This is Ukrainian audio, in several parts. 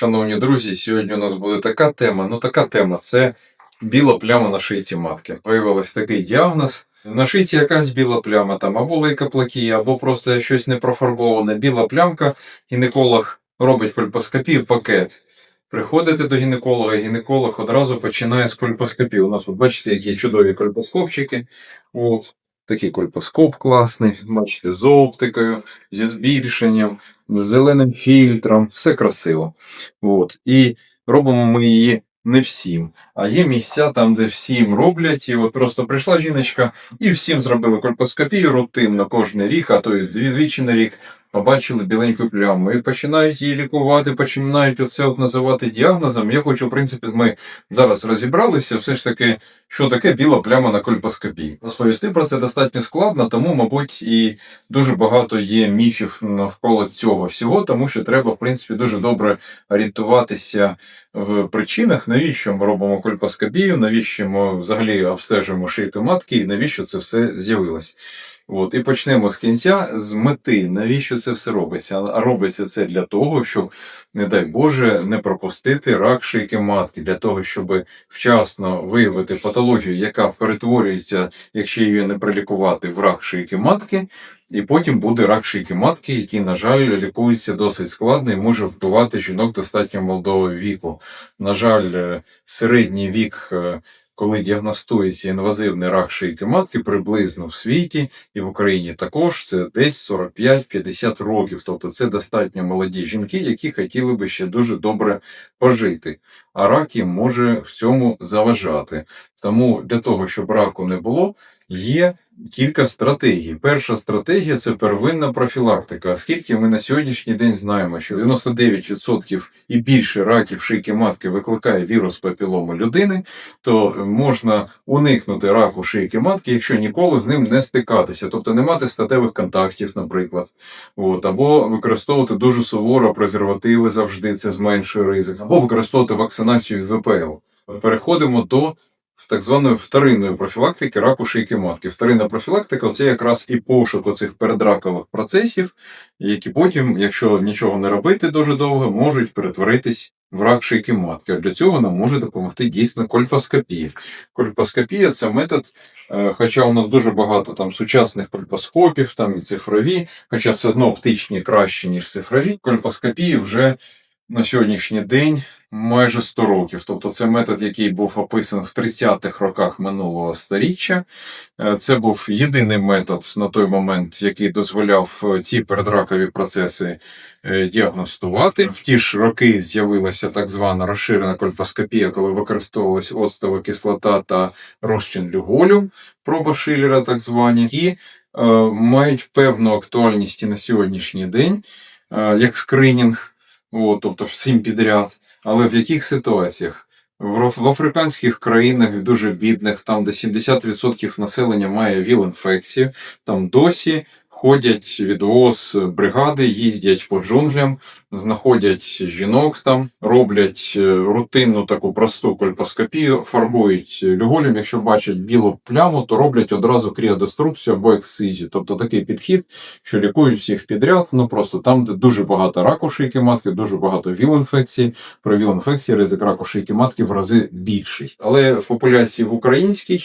Шановні друзі, сьогодні у нас буде така тема. Ну, така тема це біла пляма на шийці матки. Виявилось такий діагноз. На шийці якась біла пляма, там або лейкоплакія, або просто щось непрофарбоване, біла плямка. Гінеколог робить кольпоскопію, пакет. Приходите до гінеколога, гінеколог одразу починає з кольпоскопії. У нас, от бачите, які чудові кольпоскопчики. От. Такий кольпоскоп класний, бачите, з оптикою, зі збільшенням, з зеленим фільтром, все красиво. От. І робимо ми її не всім. А є місця там, де всім роблять. І от просто прийшла жіночка і всім зробили кольпоскопію рутинно кожен рік, а то й дві- двічі на рік. Побачили біленьку пляму і починають її лікувати, починають оце от називати діагнозом. Я хочу, в принципі, ми зараз розібралися, все ж таки, що таке біла пляма на кольпоскопії. Розповісти про це достатньо складно, тому, мабуть, і дуже багато є міфів навколо цього всього, тому що треба, в принципі, дуже добре орієнтуватися в причинах, навіщо ми робимо кольпоскопію, навіщо ми взагалі обстежуємо шийку матки і навіщо це все з'явилось. От, і почнемо з кінця, з мети, навіщо це все робиться. А робиться це для того, щоб, не дай Боже, не пропустити рак шийки матки, для того, щоб вчасно виявити патологію, яка перетворюється, якщо її не прилікувати, в рак шийки матки, і потім буде рак шийки матки, який, на жаль, лікується досить складно і може вбивати жінок достатньо молодого віку. На жаль, е, середній вік. Коли діагностується інвазивний рак шийки матки, приблизно в світі і в Україні також це десь 45-50 років. Тобто це достатньо молоді жінки, які хотіли би ще дуже добре пожити. А рак їм може в цьому заважати. Тому для того, щоб раку не було, є кілька стратегій. Перша стратегія це первинна профілактика. Оскільки ми на сьогоднішній день знаємо, що 99% і більше раків шийки матки викликає вірус папілому людини, то можна уникнути раку шийки матки, якщо ніколи з ним не стикатися, тобто не мати статевих контактів, наприклад, От, або використовувати дуже суворо презервативи завжди, це зменшує ризик, або використовувати вакцинацію від ВПЛ. Переходимо до так званої вторинної профілактики раку шийки матки. Вторинна профілактика це якраз і пошук оцих передракових процесів, які потім, якщо нічого не робити дуже довго, можуть перетворитись в рак шийки матки. А для цього нам може допомогти дійсно кольпоскопія. Кольпоскопія це метод, е, хоча у нас дуже багато там сучасних кольпоскопів, там і цифрові, хоча все одно оптичні краще, ніж цифрові. Кольпоскопії вже на сьогоднішній день майже 100 років. Тобто це метод, який був описаний в 30-х роках минулого століття. Е, Це був єдиний метод на той момент, який дозволяв е, ці передракові процеси е, діагностувати. В ті ж роки з'явилася так звана розширена кольпоскопія, коли використовувалась оцтова кислота та розчин люголю, проба Шиллера так звані, і е, мають певну актуальність і на сьогоднішній день, як скринінг. От, тобто всім підряд. Але в яких ситуаціях? В, в африканських країнах, дуже бідних, там, де 70% населення має ВІЛ-інфекцію, там досі ходять відвоз бригади, їздять по джунглям, знаходять жінок там, роблять е, рутинну таку просту кольпоскопію, фарбують люголем. Якщо бачать білу пляму, то роблять одразу кріодеструкцію або ексцизію. Тобто такий підхід, що лікують всіх підряд, ну просто там, де дуже багато раку шийки матки, дуже багато ВІЛ-інфекцій. При ВІЛ-інфекції ризик раку шийки матки в рази більший. Але в популяції в українській,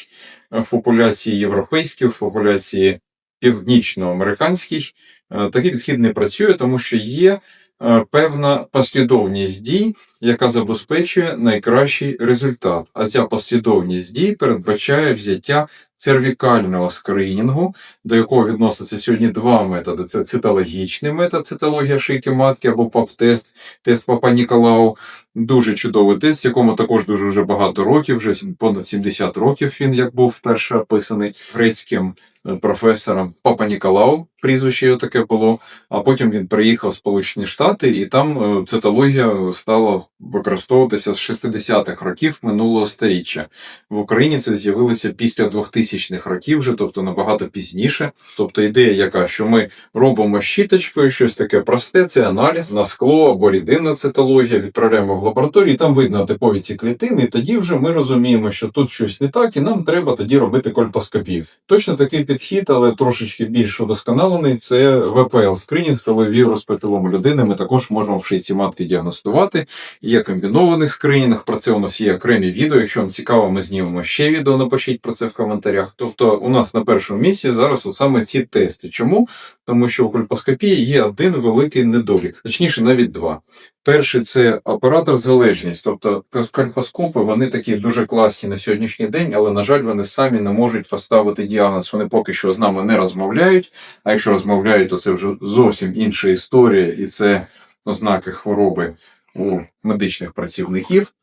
в популяції європейській, в популяції північноамериканській е, такий підхід не працює, тому що є е, певна послідовність дій, яка забезпечує найкращий результат. А ця послідовність дій передбачає взяття цервікального скринінгу, до якого відносяться сьогодні два методи: це цитологічний метод, цитологія шийки матки або ПАП-тест, тест Папа Ніколау. Дуже чудовий тест, якому також дуже вже багато років, вже понад 70 років він як був вперше описаний грецьким е, професором Папа Ніколау, прізвище його таке було. А потім він приїхав в Сполучені Штати, і там е, цитологія стала використовуватися з 60-х років минулого століття. В Україні це з'явилося після 2000-х років, вже, тобто набагато пізніше. Тобто ідея, яка що ми робимо щіточкою, щось таке просте, це аналіз на скло або рідинна цитологія, відправляємо в лабораторію, там видно типові ці клітини, і тоді вже ми розуміємо, що тут щось не так, і нам треба тоді робити кольпоскопію. Точно такий підхід, але трошечки більш удосконалений, це ВПЛ скринінг, коли вірус папілому людини ми також можемо в шийці матки діагностувати. Є комбінований скринінг, про це у нас є окремі відео. Якщо вам цікаво, ми знімемо ще відео, напишіть про це в коментарях. Тобто, у нас на першому місці зараз от саме ці тести. Чому? Тому що у кольпоскопії є один великий недолік, точніше, навіть два. Перший це оператор залежність, тобто кальпоскопи, вони такі дуже класні на сьогоднішній день, але на жаль, вони самі не можуть поставити діагноз. Вони поки що з нами не розмовляють. А якщо розмовляють, то це вже зовсім інша історія, і це ознаки хвороби у медичних працівників.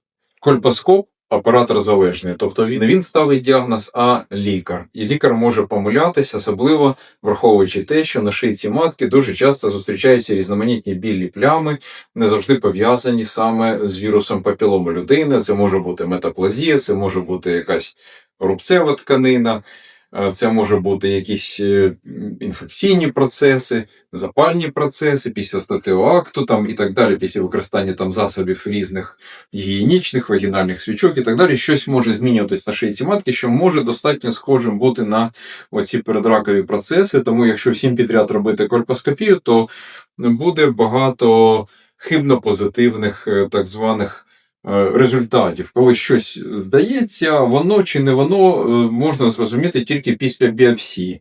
Кольпоскоп оператор залежний, тобто він він ставить діагноз, а лікар. І лікар може помилятися, особливо враховуючи те, що на шийці матки дуже часто зустрічаються різноманітні білі плями, не завжди пов'язані саме з вірусом папілому людини. Це може бути метаплазія, це може бути якась рубцева тканина. Це може бути якісь е, інфекційні процеси, запальні процеси після статеоакту там і так далі, після використання там засобів різних гігієнічних, вагінальних свічок і так далі. Щось може змінюватись на шийці матки, що може достатньо схожим бути на оці передракові процеси. Тому, якщо всім підряд робити кольпоскопію, то буде багато хибно позитивних е, так званих. Е, Результатів, коли щось здається, воно чи не воно е, можна зрозуміти тільки після біопсії.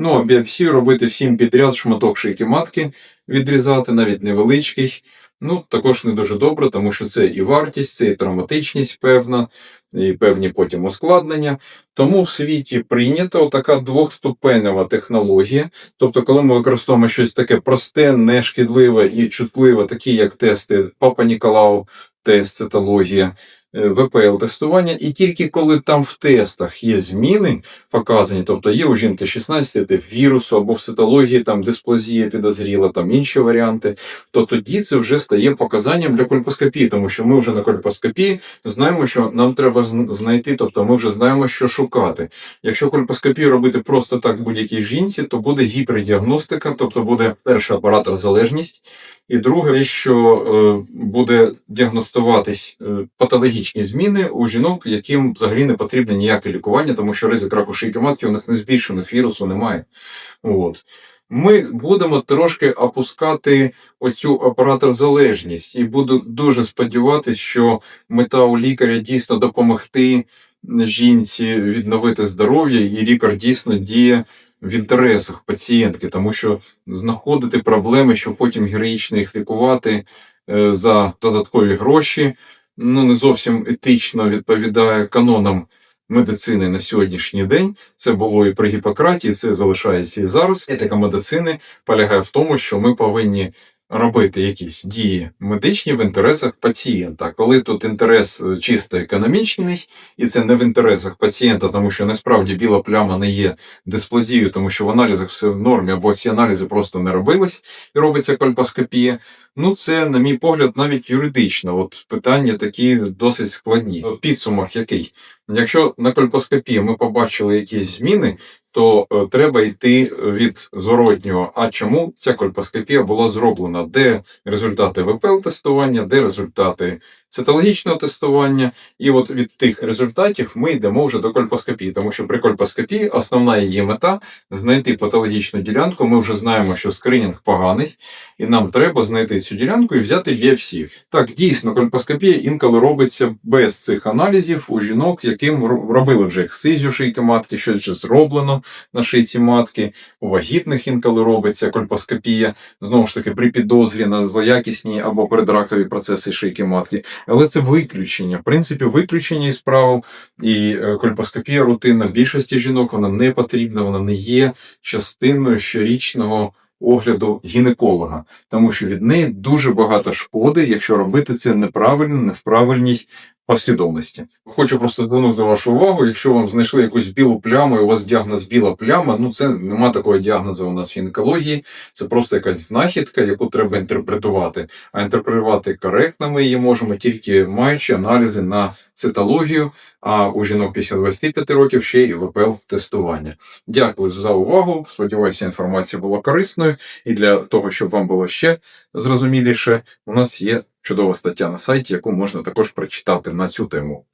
Ну, а біопсію робити всім підряд шматок шийки матки відрізати, навіть невеличкий. Ну, також не дуже добре, тому що це і вартість, це і травматичність певна, і певні потім ускладнення. Тому в світі прийнята така двохступенева технологія. Тобто, коли ми використовуємо щось таке просте, нешкідливе і чутливе, такі як тести Папа Ніколау, тест, цитологія, ВПЛ-тестування, і тільки коли там в тестах є зміни показані, тобто є у жінки 16 тип вірусу або в цитології там дисплазія підозріла, там інші варіанти, то тоді це вже стає показанням для кольпоскопії, тому що ми вже на кольпоскопії знаємо, що нам треба знайти, тобто ми вже знаємо, що шукати. Якщо кольпоскопію робити просто так будь-якій жінці, то буде гіпердіагностика, тобто буде перший оператор залежність, і друге, що е, буде діагностуватись е, патологічні зміни у жінок, яким взагалі не потрібне ніяке лікування, тому що ризик раку шийки матки у них не збільшених, вірусу немає. От. Ми будемо трошки опускати оцю оператор залежність, і буду дуже сподіватися, що мета у лікаря дійсно допомогти жінці відновити здоров'я, і лікар дійсно діє в інтересах пацієнтки, тому що знаходити проблеми, щоб потім героїчно їх лікувати е, за додаткові гроші, ну не зовсім етично відповідає канонам медицини на сьогоднішній день. Це було і при Гіппократі, це залишається і зараз. Етика медицини полягає в тому, що ми повинні робити якісь дії медичні в інтересах пацієнта. Коли тут інтерес е, чисто економічний, і це не в інтересах пацієнта, тому що насправді біла пляма не є дисплазією, тому що в аналізах все в нормі, або ці аналізи просто не робились і робиться кольпоскопія. Ну, це, на мій погляд, навіть юридично. От питання такі досить складні. Підсумок який? Якщо на кольпоскопії ми побачили якісь зміни, то е, треба йти від зворотнього. А чому ця кольпоскопія була зроблена? Де результати ВПЛ-тестування, де результати цитологічного тестування? І от від тих результатів ми йдемо вже до кольпоскопії, тому що при кольпоскопії основна її мета знайти патологічну ділянку. Ми вже знаємо, що скринінг поганий, і нам треба знайти цю ділянку і взяти біопсію. Так, дійсно, кольпоскопія інколи робиться без цих аналізів у жінок, яким робили вже ексцизію шийки матки, щось вже зроблено на шийці матки. У вагітних інколи робиться кольпоскопія, знову ж таки, при підозрі на злоякісні або передракові процеси шийки матки. Але це виключення. В принципі, виключення із правил. І е, кольпоскопія рутинна. Більшості жінок вона не потрібна, вона не є частиною щорічного огляду гінеколога, тому що від неї дуже багато шкоди, якщо робити це неправильно, не в правильній послідовності. Хочу просто звернути вашу увагу, якщо вам знайшли якусь білу пляму, і у вас діагноз біла пляма, ну це нема такого діагнозу у нас в гінекології, це просто якась знахідка, яку треба інтерпретувати. А інтерпретувати коректно ми її можемо тільки маючи аналізи на цитологію, а у жінок після 25 років ще й ВПЛ тестування. Дякую за увагу. Сподіваюся, інформація була корисною. І для того, щоб вам було ще зрозуміліше, у нас є чудова стаття на сайті, яку можна також прочитати на цю тему.